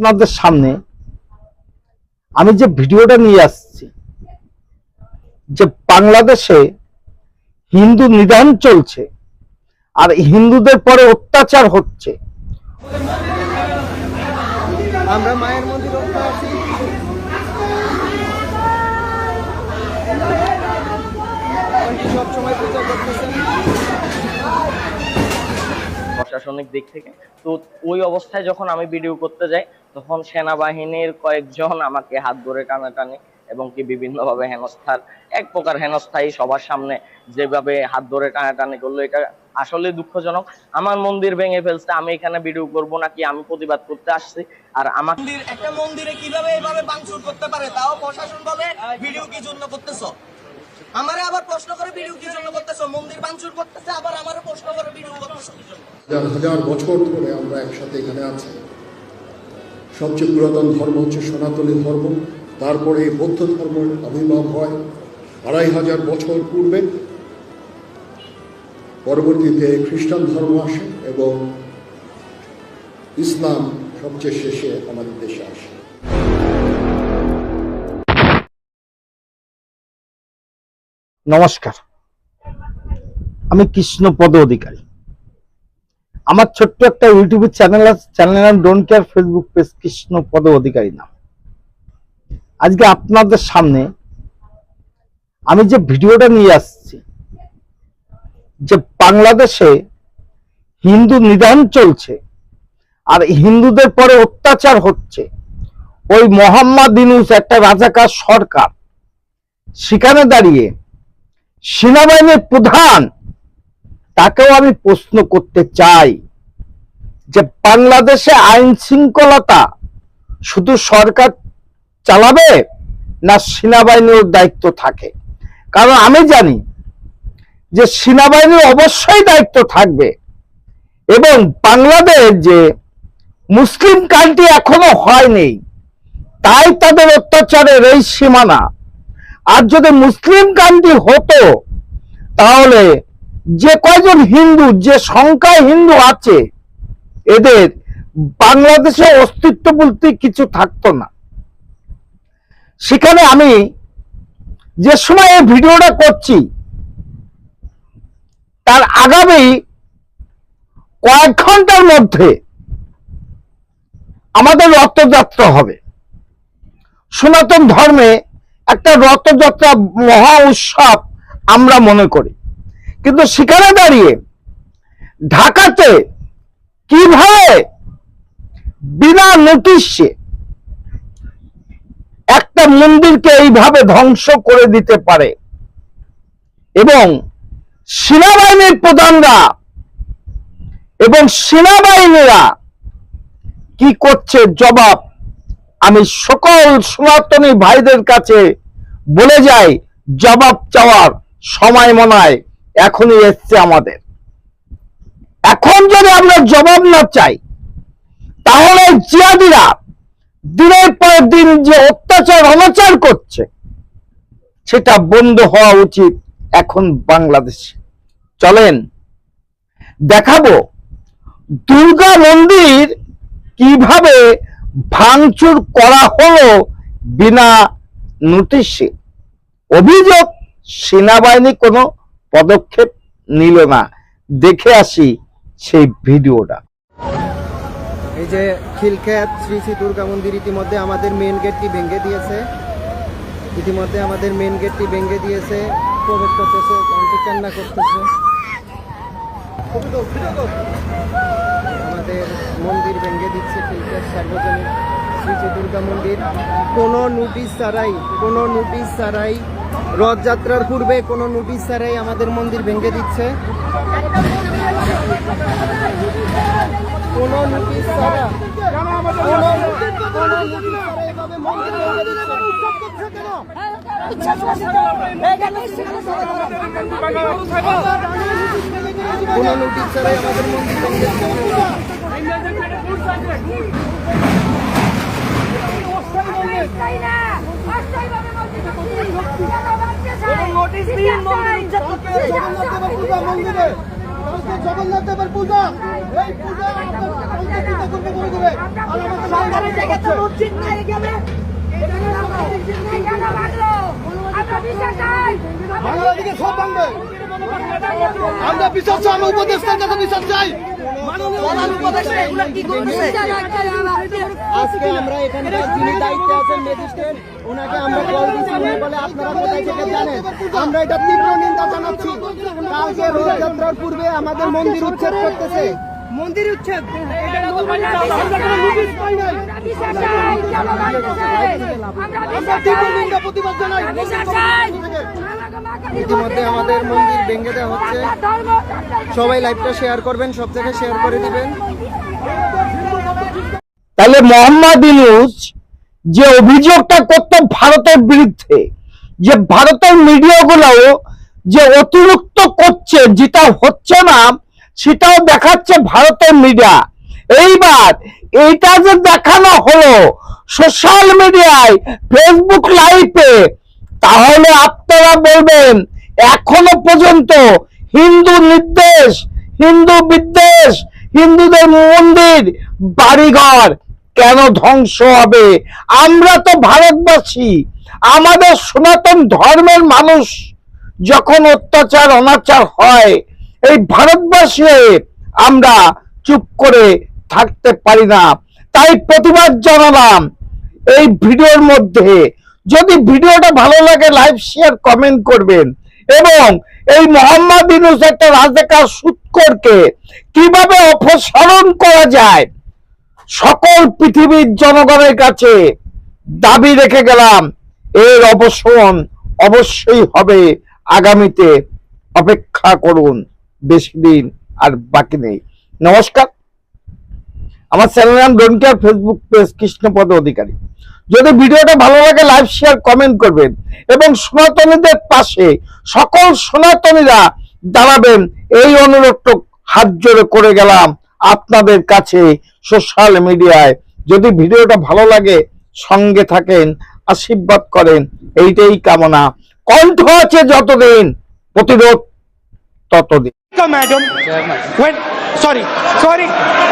আপনাদের সামনে আমি যে ভিডিওটা নিয়ে আসছি যে বাংলাদেশে হিন্দু নিধন চলছে আর হিন্দুদের পরে অত্যাচার হচ্ছে। আমরা মায়ের মন্দির প্রশাসনিক দিক থেকে। তো ওই অবস্থায় যখন আমি ভিডিও করতে যাই তখন সেনাবাহিনীর কয়েকজন আমাকে হাত ধরে টানাটানি এবং কি বিভিন্নভাবে হেনস্থার এক প্রকার হেনস্থাই সবার সামনে যেভাবে হাত ধরে টানাটানি করল এটা আসলে দুঃখজনক। আমার মন্দির ভেঙে ফেলছে আমি এখানে ভিডিও করব নাকি আমি প্রতিবাদ করতে আসছি। আর আমাকে মন্দির একটা মন্দিরে কীভাবে এইভাবে ভাঙচুর করতে পারে তাও প্রশাসন বলে ভিডিও কি জন্য করতেছো? আমারে আবার প্রশ্ন করে ভিডিও কি জন্য করতেছো? মন্দির ভাঙচুর করতেছে আবার আমারও প্রশ্ন করে ভিডিও করতেছো হাজার হাজার বছর ধরে আমরা একসাথে এখানে আছি। সবচেয়ে পুরাতন ধর্ম হচ্ছে সনাতনী ধর্ম। তারপরে বৌদ্ধ ধর্মের আবির্ভাব হয়। আড়াই হাজার বছর পূর্বে পরবর্তীতে খ্রিস্টান ধর্ম আসে এবং ইসলাম সবচেয়ে শেষে আমাদের দেশে আসে। নমস্কার। আমি কৃষ্ণপদ অধিকারী। আমার ছোট্ট একটা ইউটিউব চ্যানেল আছে। চ্যানেল নাম don't care Facebook page Krishnapada Adhikari নাম। আজকে আপনাদের সামনে আমি যে ভিডিওটা নিয়ে আসছি, যে বাংলাদেশে হিন্দু নিধন চলছে আর হিন্দুদের পরে অত্যাচার হচ্ছে, ওই মোহাম্মদ ইনুস একটা রাজাকার সরকার, সেখানে দাঁড়িয়ে সেনাবাহিনীর প্রধান তাকেও আমি প্রশ্ন করতে চাই যে বাংলাদেশে আইন শৃঙ্খলতা শুধু সরকার চালাবে না সেনাবাহিনীর দায়িত্ব থাকে? কারণ আমি জানি যে সেনাবাহিনীর অবশ্যই দায়িত্ব থাকবে এবং বাংলাদেশ যে মুসলিম কান্ট্রি এখনও হয়নি, তাই তাদের অত্যাচারের এই সীমানা। আর যদি মুসলিম কান্ট্রি হতো, তাহলে যে কয়জন হিন্দু, যে সংখ্যায় হিন্দু আছে, এদের বাংলাদেশে অস্তিত্ব বলতে কিছু থাকতো না। সেখানে আমি যে সময় এই ভিডিওটা করছি, তার আগামী কয়েক ঘণ্টার মধ্যে আমাদের রথযাত্রা হবে। সনাতন ধর্মে একটা রথযাত্রা মহা উৎসব আমরা মনে করি। কিন্তু সেখানে দাঁড়িয়ে ঢাকাতে কীভাবে বিনা নোটিশে একটা মন্দিরকে এইভাবে ধ্বংস করে দিতে পারে এবং সেনাবাহিনীর প্রধানরা এবং সেনাবাহিনীরা কি করছে জবাব আমি সকল সনাতনী ভাইদের কাছে বলে যাই, জবাব চাওয়ার সময় মনে হয় এখনই এসছে আমাদের। এখন যদি আমরা জবাব না চাই, তাহলে জিয়াদিরা দিনের পর দিন যে অত্যাচার, অনাচার করছে, সেটা বন্ধ হওয়া উচিত এখন বাংলাদেশে। চলেন, দেখাবো দুর্গা মন্দির কীভাবে ভাঙচুর করা হলো বিনা নোটিশে। অভিযোগ, সেনাবাহিনী কোনো পদক্ষেপ নিল না। দেখে আসি সেই ভিডিওটা। এই যে খিলখ্যাত শ্রী শ্রী দুর্গা মন্দির ইতিমধ্যে আমাদের মেন গেটটি ভেঙে দিয়েছে। ইতিমধ্যে আমাদের মেন গেটটি ভেঙে দিয়েছে। প্রবেশ করতেছে কান্না করতেছে। আমাদের মন্দির ভেঙে দিচ্ছে খিলখ্যাত সার্বজনীন। শ্রী শ্রী দুর্গা মন্দির, কোনো নোটিশ ছাড়াই, কোনো নোটিশ ছাড়াই রথযাত্রার পূর্বে কোনো নোটিশ ছাড়াই আমাদের মন্দির ভেঙে দিচ্ছে। কোনো নোটিশ আমাদের মন্দির ভেঙে দিচ্ছে। মন্দির জগন্নাথ দেবের পূজা এই পূজা করবে সব দেবে আমরা বিশ্বাস ভাঙবে আমরা বিচার চাই আমরা উপদেষ্টার কাছে বিশ্বাস চাই আজকে আমরা এখানকার যিনি দায়িত্বে আছেন ম্যাজিস্ট্রেট ওনাকে আমরা কল দিচ্ছি উনি বলে আপনারা কোথায় থেকে জানেন? আমরা এটা তীব্র নিন্দা জানাচ্ছি। কালকে রথযাত্রার পূর্বে আমাদের মন্দির উচ্ছেদ করতেছে। মন্দির উচ্ছেদ। ইতিমধ্যে আমাদের মন্দির ভেঙে দেওয়া হচ্ছে। সবাই লাইভটা শেয়ার করবেন সব জায়গায় শেয়ার করে দিবেন। তাহলে মোহাম্মদ ইউনুস যে অভিযোগটা করত ভারতের বিরুদ্ধে যে ভারতের মিডিয়াগুলো যে অতিরিক্ত করছে যেটা হচ্ছে না সেটাও দেখাচ্ছে ভারতের মিডিয়া এইবার এইটা যে দেখানো হলো সোশ্যাল মিডিয়ায় ফেসবুক লাইভে তাহলে আপনারা বলবেন, এখনও পর্যন্ত হিন্দু নির্দেশ, হিন্দু বিদ্বেষ, হিন্দুদের মন্দির, বাড়িঘর কেন ধ্বংস হবে? আমরা তো ভারতবাসী, আমাদের সনাতন ধর্মের মানুষ, যখন অত্যাচার, অনাচার হয় এই ভারতবাসী হয়ে আমরা চুপ করে থাকতে পারি না। তাই প্রতিবাদ জানালাম এই ভিডিওর মধ্যে। যদি ভিডিওটা ভালো লাগে লাইভ শেয়ার কমেন্ট করবেন। এবং এই মোহাম্মদ ইউনুস একটা রাজাকার সুৎকরকে কীভাবে অপসারণ করা যায়, সকল পৃথিবীর জনগণের কাছে দাবি রেখে গেলাম। এর অবসান অবশ্যই হবে। আগামীতে অপেক্ষা করুন। বেশি দিন আর বাকি নেই। নমস্কার। আমার চ্যানেল নাম care Facebook page Krishnapada Adhikari. যদি ভিডিওটা ভালো লাগে লাইভ শেয়ার কমেন্ট করবেন এবং সনাতনীদের পাশে সকল সনাতনীরা দাঁড়াবেন, এই অনুরোধটা হাত জোরে করে গেলাম আপনাদের কাছে সোশ্যাল মিডিয়ায় যদি ভিডিওটা ভালো লাগে, সঙ্গে থাকেন, আশীর্বাদ করেন, এইটাই কামনা। কণ্ঠ আছে যতদিন, প্রতিরোধ ততদিন madam. When, sorry, sorry.